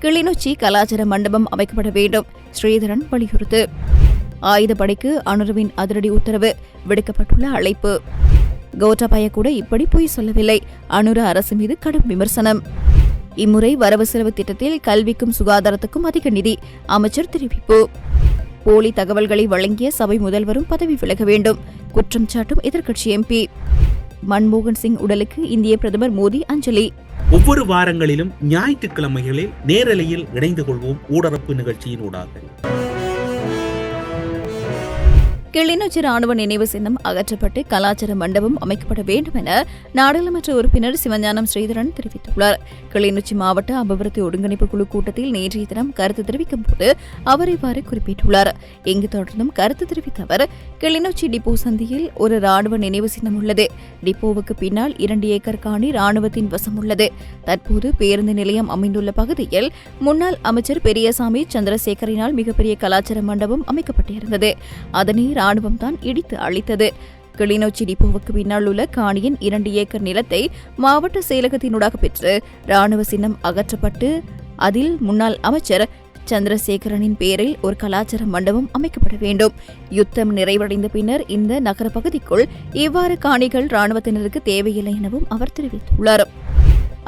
கிளிநொச்சி கலாச்சார மண்டபம் அமைக்கப்பட வேண்டும். ஸ்ரீதரன் வலியுறுத்து. ஆயுதப்படைக்கு அனுருவின் அதிரடி உத்தரவு விடுக்கப்பட்டுள்ள அழைப்பு. கோட்டாபய கூட இப்படி பொய் சொல்லவில்லை. அனுர அரசு மீது கடும் விமர்சனம். இம்முறை வரவு செலவு திட்டத்தில் கல்விக்கும் சுகாதாரத்துக்கும் அதிக நிதி அமைச்சர் தெரிவிப்பு. போலி தகவல்களை வழங்கிய சபை முதல்வரும் பதவி விலக வேண்டும். குற்றம் சாட்டும் எதிர்க்கட்சி எம்பி. மன்மோகன் சிங் உடலுக்கு இந்திய பிரதமர் மோடி அஞ்சலி. ஒவ்வொரு வாரங்களிலும் ஞாயிற்றுக்கிழமைகளில் நேரலையில் இணைந்து கொள்வோம் ஊடரப்பு நிகழ்ச்சியின் ஊடாக. கிளிநொச்சி ராணுவ நினைவு சின்னம் அகற்றப்பட்டு கலாச்சார மண்டபம் அமைக்கப்பட வேண்டும் என நாடாளுமன்ற உறுப்பினர் சிவஞானம் ஸ்ரீதரன் தெரிவித்துள்ளார். கிளிநொச்சி மாவட்ட அபிவிருத்தி ஒருங்கிணைப்பு குழு கூட்டத்தில் நேற்றைய தினம் கருத்து தெரிவிக்கும் போது அவர் இவ்வாறு குறிப்பிட்டுள்ளார். இங்கு தொடர்ந்தும் கருத்து தெரிவித்த அவர் கிளிநொச்சி டிப்போ சந்தியில் ஒரு ராணுவ நினைவு சின்னம் உள்ளது. டிப்போவுக்கு பின்னால் இரண்டு ஏக்கர் காணி ராணுவத்தின் வசம் உள்ளது தற்போது பேருந்து நிலையம் அமைந்துள்ள பகுதியில் முன்னாள் அமைச்சர் பெரியசாமி சந்திரசேகரினால் மிகப்பெரிய கலாச்சார மண்டபம் அமைக்கப்பட்டிருந்தது. அதனை ராணுவம் தான் இடித்து அழித்தது. கிளிநொச்சி டிப்போவுக்கு பின்னால் உள்ள காணியின் இரண்டு ஏக்கர் நிலத்தை மாவட்ட செயலகத்தினூடாக பெற்று ராணுவ சின்னம் அகற்றப்பட்டு அதில் முன்னாள் அமைச்சர் சந்திரசேகரனின் பெயரில் ஒரு கலாச்சார மண்டபம் அமைக்கப்பட வேண்டும். யுத்தம் நிறைவடைந்த பின்னர் இந்த நகர பகுதிக்குள் இவ்வாறு காணிகள் ராணுவத்தினருக்கு தேவையில்லை எனவும் அவர் தெரிவித்துள்ளார்.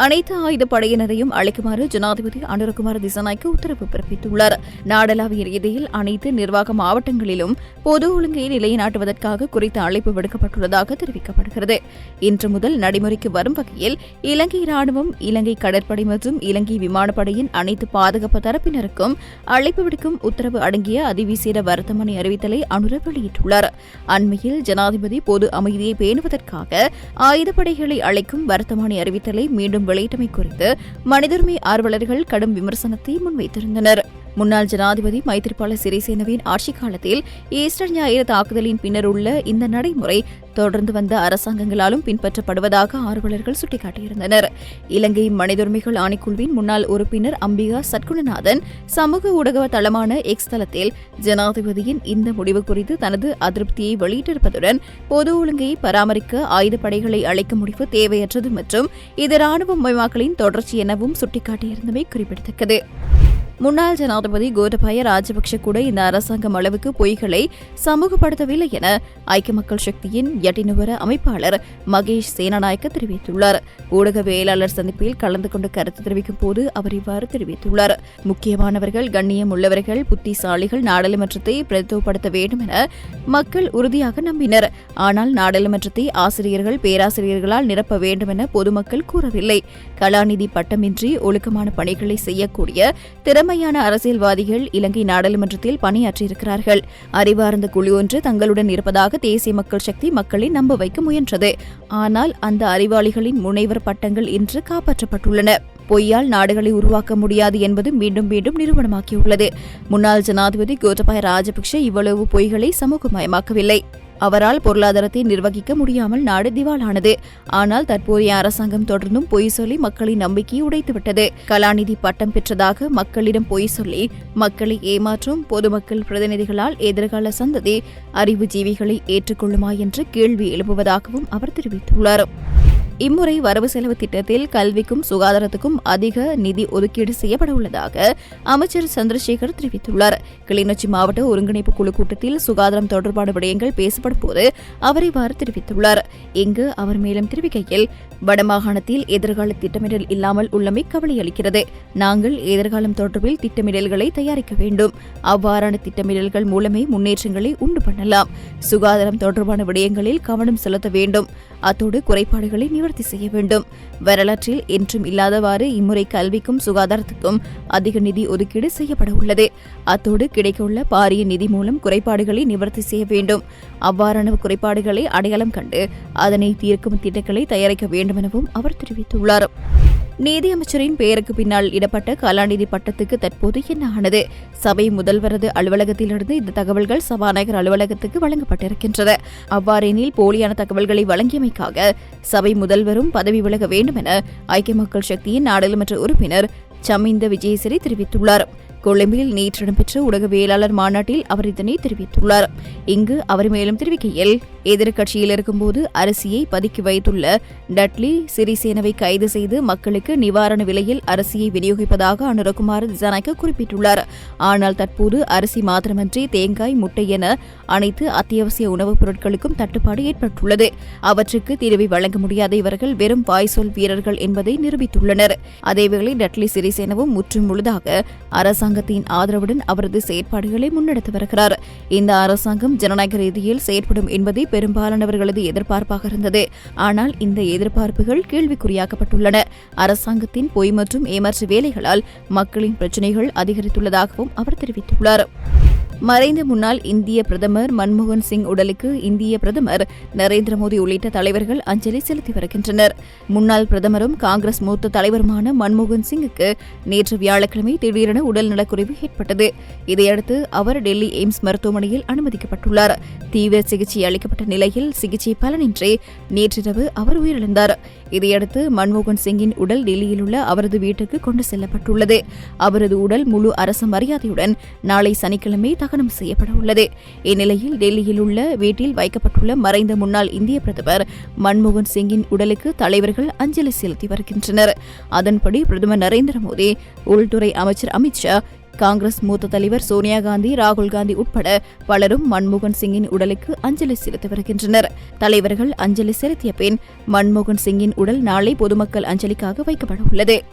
அனைத்து ஆயுத படையினரையும் அழைக்குமாறு ஜனாதிபதி அனுரகுமார் திசநாய்க்கு உத்தரவு பிறப்பித்துள்ளார். நாடளாவிய ரீதியில் அனைத்து நிர்வாக மாவட்டங்களிலும் பொது ஒழுங்கை நிலைநாட்டுவதற்காக குறித்த அழைப்பு விடுக்கப்பட்டுள்ளதாக தெரிவிக்கப்படுகிறது. இன்று முதல் நடைமுறைக்கு வரும் வகையில் இலங்கை ராணுவம் இலங்கை கடற்படை மற்றும் இலங்கை விமானப்படையின் அனைத்து பாதுகாப்பு தரப்பினருக்கும் அழைப்பு விடுக்கும் உத்தரவு அடங்கிய அதிவிசேட வர்த்தமானி அறிவித்தலை அனுர வெளியிட்டுள்ளார். அண்மையில் ஜனாதிபதி பொது அமைதியை பேணுவதற்காக ஆயுதப்படைகளை அழைக்கும் வர்த்தமானி அறிவித்தலை மீண்டும் வெளியிட்டமை குறித்து மனிதர்மை ஆர்வலர்கள் கடும் விமர்சனத்தை முன்வைத்திருந்தனர். முன்னாள் ஜனாதிபதி மைத்திரிபால சிறிசேனவின் ஆட்சிக் காலத்தில் ஈஸ்டர் ஞாயிறு தாக்குதலின் பின்னர் உள்ள இந்த நடைமுறை தொடர்ந்து வந்த அரசாங்கங்களாலும் பின்பற்றப்படுவதாக ஆர்வலர்கள் சுட்டிக்காட்டியிருந்தனர். இலங்கை மனிதுரிமைகள் ஆணைக்குழுவின் முன்னாள் உறுப்பினர் அம்பிகா சத்குணநாதன் சமூக ஊடக தளமான எக்ஸ் தளத்தில் ஜனாதிபதியின் இந்த முடிவு குறித்து தனது அதிருப்தியை வெளியிட்டிருப்பதுடன் பொது ஒழுங்கை பராமரிக்க ஆயுதப்படைகளை அழைக்க முடிவு தேவையற்றது மற்றும் இது ராணுவ மயமாக்கலின் தொடர்ச்சி எனவும் சுட்டிக்காட்டியிருந்தமை குறிப்பிடத்தக்கது. முன்னாள் ஜனாதிபதி கோட்டபாய ராஜபக்ஷ கூட இந்த அரசாங்கம் அளவுக்கு பொய்களை சமூகப்படுத்தவில்லை என ஐக்கிய மக்கள் சக்தியின் எட்டினுவர அமைப்பாளர் மகேஷ் சேனநாயக்க தெரிவித்துள்ளார். ஊடகவியலாளர் சந்திப்பில் கலந்து கொண்டு கருத்து தெரிவிக்கும் போது அவர் இவ்வாறு தெரிவித்துள்ளார். முக்கியமானவர்கள் கண்ணியம் உள்ளவர்கள் புத்திசாலிகள் நாடாளுமன்றத்தை பிரதித்துவப்படுத்த வேண்டும் என மக்கள் உறுதியாக நம்பினர். ஆனால் நாடாளுமன்றத்தை ஆசிரியர்கள் பேராசிரியர்களால் நிரப்ப வேண்டும் என பொதுமக்கள் கூறவில்லை. கலாநிதி பட்டமின்றி ஒழுக்கமான பணிகளை செய்யக்கூடிய திறமையான அரசியல்வாதிகள் இலங்கை நாடாளுமன்றத்தில் பணியாற்றியிருக்கிறார்கள். அறிவார்ந்த குழு ஒன்று தங்களுடன் இருப்பதாக தேசிய மக்கள் சக்தி மக்களை நம்ப வைக்க முயன்றது. ஆனால் அந்த அறிவாளிகளின் முனைவர் பட்டங்கள் இன்று காப்பாற்றப்பட்டுள்ளன. பொய்யால் நாடுகளை உருவாக்க முடியாது என்பது மீண்டும் மீண்டும் நிறுவனமாக்கியுள்ளது முன்னாள் ஜனாதிபதி கோட்டபாய ராஜபக்ஷ இவ்வளவு பொய்களை சமூகமயமாக்கவில்லை. அவரால் பொருளாதாரத்தை நிர்வகிக்க முடியாமல் நாடு திவாலானது. ஆனால் தற்போதைய அரசாங்கம் தொடர்ந்தும் பொய் சொல்லி மக்களின் நம்பிக்கையை உடைத்துவிட்டது. கலாநிதி பட்டம் பெற்றதாக மக்களிடம் பொய் சொல்லி மக்களை ஏமாற்றும் பொதுமக்கள் பிரதிநிதிகளால் எதிர்கால சந்ததி அறிவுஜீவிகளை ஏற்றுக்கொள்ளுமா என்ற கேள்வி எழுப்புவதாகவும் அவர் தெரிவித்துள்ளார். இம்முறை வரவு செலவு திட்டத்தில் கல்விக்கும் சுகாதாரத்துக்கும் அதிக நிதி ஒதுக்கீடு செய்யப்பட உள்ளதாக அமைச்சர் சந்திரசேகர் தெரிவித்துள்ளார். கிளிநொச்சி மாவட்ட ஒருங்கிணைப்பு குழு கூட்டத்தில் சுகாதாரம் தொடர்பான விடயங்கள் பேசப்படும் போது அவர் இவ்வாறு தெரிவித்துள்ளார். இங்கு அவர் மேலும் தெரிவிக்கையில் வடமாகாணத்தில் எதிர்கால திட்டமிடல் இல்லாமல் உள்ளமை கவலையளிக்கிறது நாங்கள் எதிர்காலம் தொடர்பில் திட்டமிடல்களை தயாரிக்க வேண்டும். அவ்வாறான திட்டமிடல்கள் மூலமே முன்னேற்றங்களை உண்டு பண்ணலாம். சுகாதாரம் தொடர்பான விடயங்களில் கவனம் செலுத்த வேண்டும். அத்தோடு குறைபாடுகளை நிவர்த்தி செய்ய வேண்டும். வரலாற்றில் என்றும் இல்லாதவாறு இம்முறை கல்விக்கும் சுகாதாரத்துக்கும் அதிக நிதி ஒதுக்கீடு செய்யப்பட உள்ளது. அத்தோடு கிடைக்கவுள்ள பாரிய நிதி மூலம் குறைபாடுகளை நிவர்த்தி செய்ய வேண்டும். அவ்வாறான குறைபாடுகளை அடையாளம் கண்டு அதனை தீர்க்கும் திட்டங்களை தயாரிக்க வேண்டும் எனவும் அவர் தெரிவித்துள்ளார். நீதியமைச்சரின் பெயருக்கு பின்னால் இடப்பட்ட கலாநிதி பட்டத்துக்கு தற்போது என்ன ஆனது? சபை முதல்வரது அலுவலகத்திலிருந்து இந்த தகவல்கள் சபாநாயகர் அலுவலகத்துக்கு வழங்கப்பட்டிருக்கின்றன அவ்வாறெனில் போலியான தகவல்களை வழங்கியமைக்காக சபை முதல்வரும் பதவி விலக வேண்டும் என ஐக்கிய மக்கள் சக்தியின் நாடாளுமன்ற உறுப்பினர் சமிந்த விஜயசிறி தெரிவித்துள்ளார். கொழும்பில் நேற்று இடம்பெற்ற ஊடகவியலாளர் மாநாட்டில் அவர் இதனை தெரிவித்துள்ளார். இங்கு அவர் மேலும் தெரிவிக்கையில் எதிர்க்கட்சியில் இருக்கும்போது அரிசியை பதுக்கி வைத்துள்ள டட்லி சிறிசேனவை கைது செய்து மக்களுக்கு நிவாரண விலையில் அரிசியை விநியோகிப்பதாக அனுரகுமார் ஜனக குறிப்பிட்டுள்ளார். ஆனால் தற்போது அரிசி மாத்திரமன்றி தேங்காய் முட்டை என அனைத்து அத்தியாவசிய உணவுப் பொருட்களுக்கும் தட்டுப்பாடு ஏற்பட்டுள்ளது. அவற்றுக்கு தீர்வை வழங்க முடியாத இவர்கள் வெறும் வாய்சொல் வீரர்கள் என்பதை நிரூபித்துள்ளனர். அதேவேளை டட்லி சிறிசேனவும் முற்றும் முழுதாக அரசாங்கத்தின் ஆதரவுடன் அவரது செயற்பாடுகளை முன்னெடுத்து வருகிறார். இந்த அரசாங்கம் ஜனநாயக ரீதியில் செயற்படும் என்பதை பெரும்பாலானவர்களது எதிர்பார்ப்பாக இருந்தது. ஆனால் இந்த எதிர்பார்ப்புகள் கேள்விக்குறியாக்கப்பட்டுள்ளன. அரசாங்கத்தின் பொய் மற்றும் ஏமாற்று வேலைகளால் மக்களின் பிரச்சினைகள் அதிகரித்துள்ளதாகவும் அவர் தெரிவித்துள்ளார். மறைந்த முன்னாள் இந்திய பிரதமர் மன்மோகன் சிங் உடலுக்கு இந்திய பிரதமர் நரேந்திர மோடி உள்ளிட்ட தலைவர்கள் அஞ்சலி செலுத்தி வருகின்றனர். முன்னாள் பிரதமரும் காங்கிரஸ் மூத்த தலைவருமான மன்மோகன் சிங்குக்கு நேற்று வியாழக்கிழமை திடீரென உடல் நலக்குறைவு ஏற்பட்டது. இதையடுத்து அவர் டெல்லி எய்ம்ஸ் மருத்துவமனையில் அனுமதிக்கப்பட்டுள்ளார். தீவிர சிகிச்சை அளிக்கப்பட்ட நிலையில் சிகிச்சை பலனின்றி நேற்றிரவு அவர் உயிரிழந்தார். இதையடுத்து மன்மோகன் சிங்கின் உடல் டெல்லியில் உள்ள அவரது வீட்டுக்கு கொண்டு செல்லப்பட்டுள்ளது. அவரது உடல் முழு அரசு மரியாதையுடன் நாளை சனிக்கிழமை தகனம் செய்யப்பட உள்ளது. இந்நிலையில் டெல்லியில் உள்ள வீட்டில் வைக்கப்பட்டுள்ள மறைந்த முன்னாள் இந்திய பிரதமர் மன்மோகன் சிங்கின் உடலுக்கு தலைவர்கள் அஞ்சலி செலுத்தி வருகின்றனர். அதன்படி பிரதமர் நரேந்திர மோடி உள்துறை அமைச்சர் அமித்ஷா காங்கிரஸ் மூத்த தலைவர் சோனியா காந்தி ராகுல் காந்தி உட்பட பலரும் மன்மோகன் சிங்கின் உடலுக்கு அஞ்சலி செலுத்தி வருகின்றனர். தலைவர்கள் அஞ்சலி செலுத்திய பின் மன்மோகன் சிங்கின் உடல் நாளை பொதுமக்கள் அஞ்சலிக்காக வைக்கப்பட உள்ளது